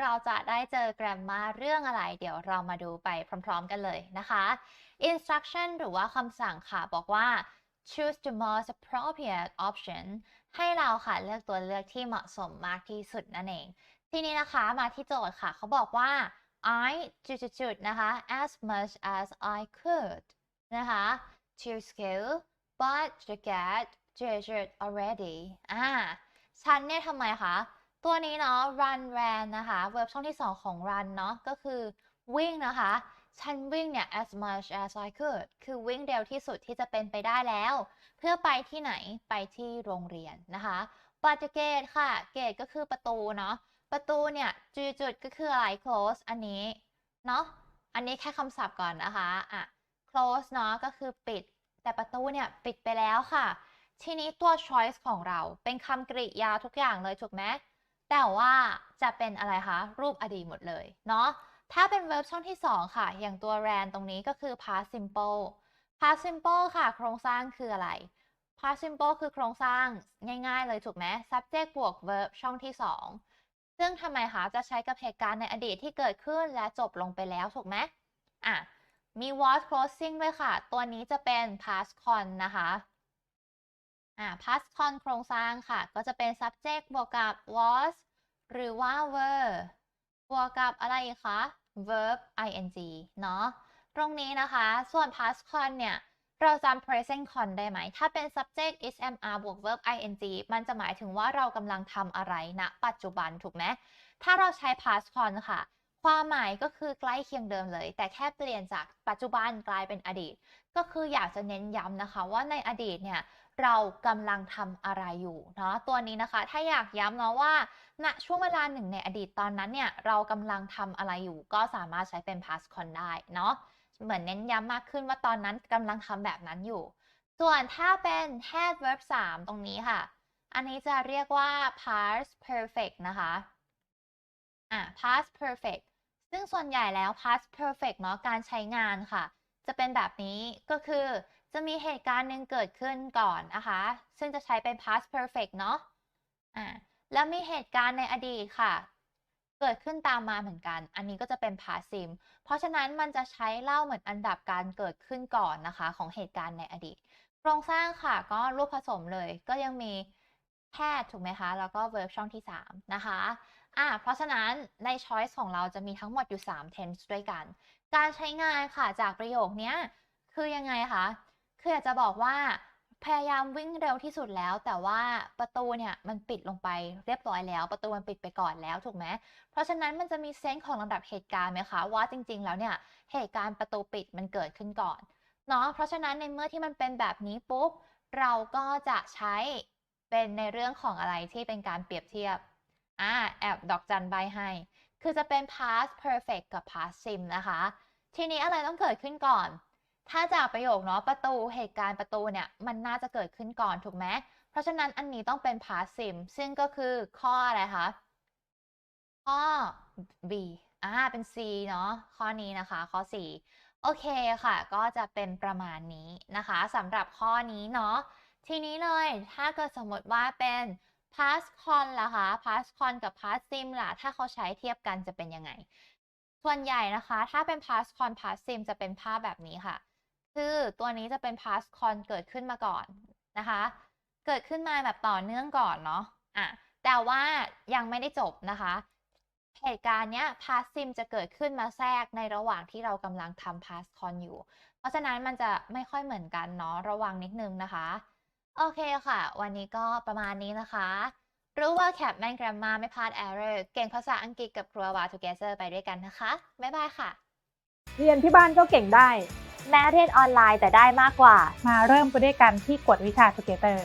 เราจะได้เจอ grammar เรื่องอะไร เดี๋ยวเรามาดูไปพร้อม ๆ กันเลยนะคะ instruction หรือว่าคำสั่งค่ะ บอกว่า choose the most appropriate option ให้เราค่ะเลือกตัวเลือกที่เหมาะสมมากที่สุดนั่นเอง ทีนี้นะคะมาที่โจทย์ค่ะ เขาบอกว่า I จุดๆนะคะ as much as I could นะคะ to school but the cat treasured already อ่า ฉันเนี่ยทำไมคะ ตัวนี้เนาะ run ran นะคะ verb ช่องที่ 2 ของ run เนาะก็คือวิ่งนะคะ ฉันวิ่งเนี่ย as much as I could คือวิ่งเร็วที่สุดที่จะเป็นไปได้แล้ว เพื่อไปที่ไหนไปที่โรงเรียนนะคะ but the gate ค่ะ gate ก็คือประตูเนาะประตูเนี่ยจุดๆก็คืออะไร close อันนี้เนาะอันนี้แค่คำศัพท์ก่อนนะคะอะ close เนาะก็คือปิด แต่ประตูเนี่ยปิดไปแล้วค่ะ ทีนี้ตัว choice ของเราเป็นคำกริยาทุกอย่างเลยถูกไหม แต่ว่าจะเป็นอะไรคะ รูปอดีตหมดเลยเนาะถ้าเป็น verb ช่องที่ 2 ค่ะ อย่างตัว ran ตรงนี้ก็คือ past simple past simple ค่ะ โครงสร้างคืออะไร past simple คือโครงสร้างง่ายๆ เลยถูกไหม subject บวก verb ช่องที่ 2 ซึ่งทำไมคะ จะใช้กับเหตุการณ์ในอดีตที่เกิดขึ้นและจบลงไปแล้วถูกไหมอะ มี was closing ด้วยค่ะ ตัวนี้จะเป็น past con นะคะ อ่า past con โครงสร้างค่ะ ก็จะเป็น subject บวกกับ was หรือว่า were บวกกับอะไรคะ verb ing เนาะ ตรงนี้นะคะ ส่วน past con เนี่ย เราจำ present con ได้ไหม ถ้าเป็น subject is mr บวก verb ing มันจะหมายถึงว่าเรากำลังทำอะไรณปัจจุบันถูกไหม ถ้าเราใช้ past con ค่ะ ความหมายก็คือใกล้เคียงเดิมเลย แต่แค่เปลี่ยนจากปัจจุบันกลายเป็นอดีต ก็คืออยากจะเน้นย้ำนะคะ ว่าในอดีตเนี่ยเรากำลังทำอะไรอยู่เนาะตัวนี้นะคะ ถ้าอยากย้ำเนาะว่าณช่วงเวลาหนึ่งในอดีตตอนนั้นเนี่ยเรากำลังทำอะไรอยู่ ก็สามารถใช้เป็น past con ได้เนาะเหมือนเน้นย้ำมากขึ้นว่าตอนนั้นกำลังทำแบบนั้นอยู่ ส่วนถ้าเป็น had verb 3 ตรงนี้ค่ะ อันนี้จะเรียกว่า past perfect นะคะ อะ past perfect ซึ่งส่วนใหญ่แล้ว past perfect เนาะการใช้งานค่ะ จะเป็นแบบนี้ก็คือจะมีเหตุการณ์หนึ่งเกิดขึ้นก่อนนะคะ ซึ่งจะใช้เป็น past perfect เนาะอะแล้วมีเหตุการณ์ในอดีตค่ะ เกิดขึ้นตามมาเหมือนกัน อันนี้ก็จะเป็น past sim เพราะฉะนั้นมันจะใช้เล่าเหมือนอันดับการเกิดขึ้นก่อนนะคะ ของเหตุการณ์ในอดีต โครงสร้างค่ะก็รูปผสมเลยก็ยังมีแพทย์ถูกไหมคะ แล้วก็ verb ช่องที่ 3 นะคะ อะเพราะฉะนั้นใน choice ของเราจะมีทั้งหมดอยู่ 3 tense ด้วยกัน การใช้งานค่ะจากประโยคนี้คือยังไงคะ คืออยากจะบอกว่าพยายามวิ่งเร็วที่สุดแล้ว แต่ว่าประตูเนี่ยมันปิดลงไปเรียบร้อยแล้ว ประตูมันปิดไปก่อนแล้วถูกไหมเพราะฉะนั้นมันจะมีเซนส์ของลำดับเหตุการณ์ไหมคะว่าจริง ๆ แล้วเนี่ยเหตุการณ์ประตูปิดมันเกิดขึ้นก่อนเนาะเพราะฉะนั้นในเมื่อที่มันเป็นแบบนี้ปุ๊บเราก็จะใช้เป็นในเรื่องของอะไรที่เป็นการเปรียบเทียบ อ่าแอบดอกจันใบให้ คือจะเป็น past perfect กับ past sim นะคะ ทีนี้อะไรต้องเกิดขึ้นก่อน ถ้าจากประโยคเนาะประตูเหตุการณ์ประตูเนี่ย มันน่าจะเกิดขึ้นก่อนถูกไหมเพราะฉะนั้นอันนี้ต้องเป็น past sim ซึ่งก็คือข้ออะไรคะ ข้อ B อ่าเป็น C เนาะข้อนี้นะคะข้อ 4โอเคค่ะ ก็จะเป็นประมาณนี้นะคะสำหรับข้อนี้เนาะทีนี้เลยถ้าเกิดสมมติว่าเป็น past con ล่ะคะ past con กับ past sim ล่ะ ถ้าเขาใช้เทียบกันจะเป็นยังไง ส่วนใหญ่นะคะ ถ้าเป็น past con past sim จะเป็นภาพแบบนี้ค่ะ คือตัวนี้จะเป็น past con เกิดขึ้นมาก่อนนะคะ เกิดขึ้นมาแบบต่อเนื่องก่อนเนาะอะแต่ว่ายังไม่ได้จบนะคะเหตุการณ์เนี้ย past sim จะเกิดขึ้นมาแทรกในระหว่างที่เรากำลังทำ past con อยู่ เพราะฉะนั้นมันจะไม่ค่อยเหมือนกันเนาะระวังนิดนึงนะคะ โอเคค่ะ วันนี้ก็ประมาณนี้นะคะ รู้ว่าแคปแมนกร m ม a ไม่พลาด error เก่งภาษาอังกฤษกับครัววา together ไปด้วยกันนะคะ บ๊ายบายค่ะ เรียนที่บ้านก็เก่งได้ แม้เรียนออนไลน์แต่ได้มากกว่า มาเริ่มไปด้วยกันที่กวดวิชา Together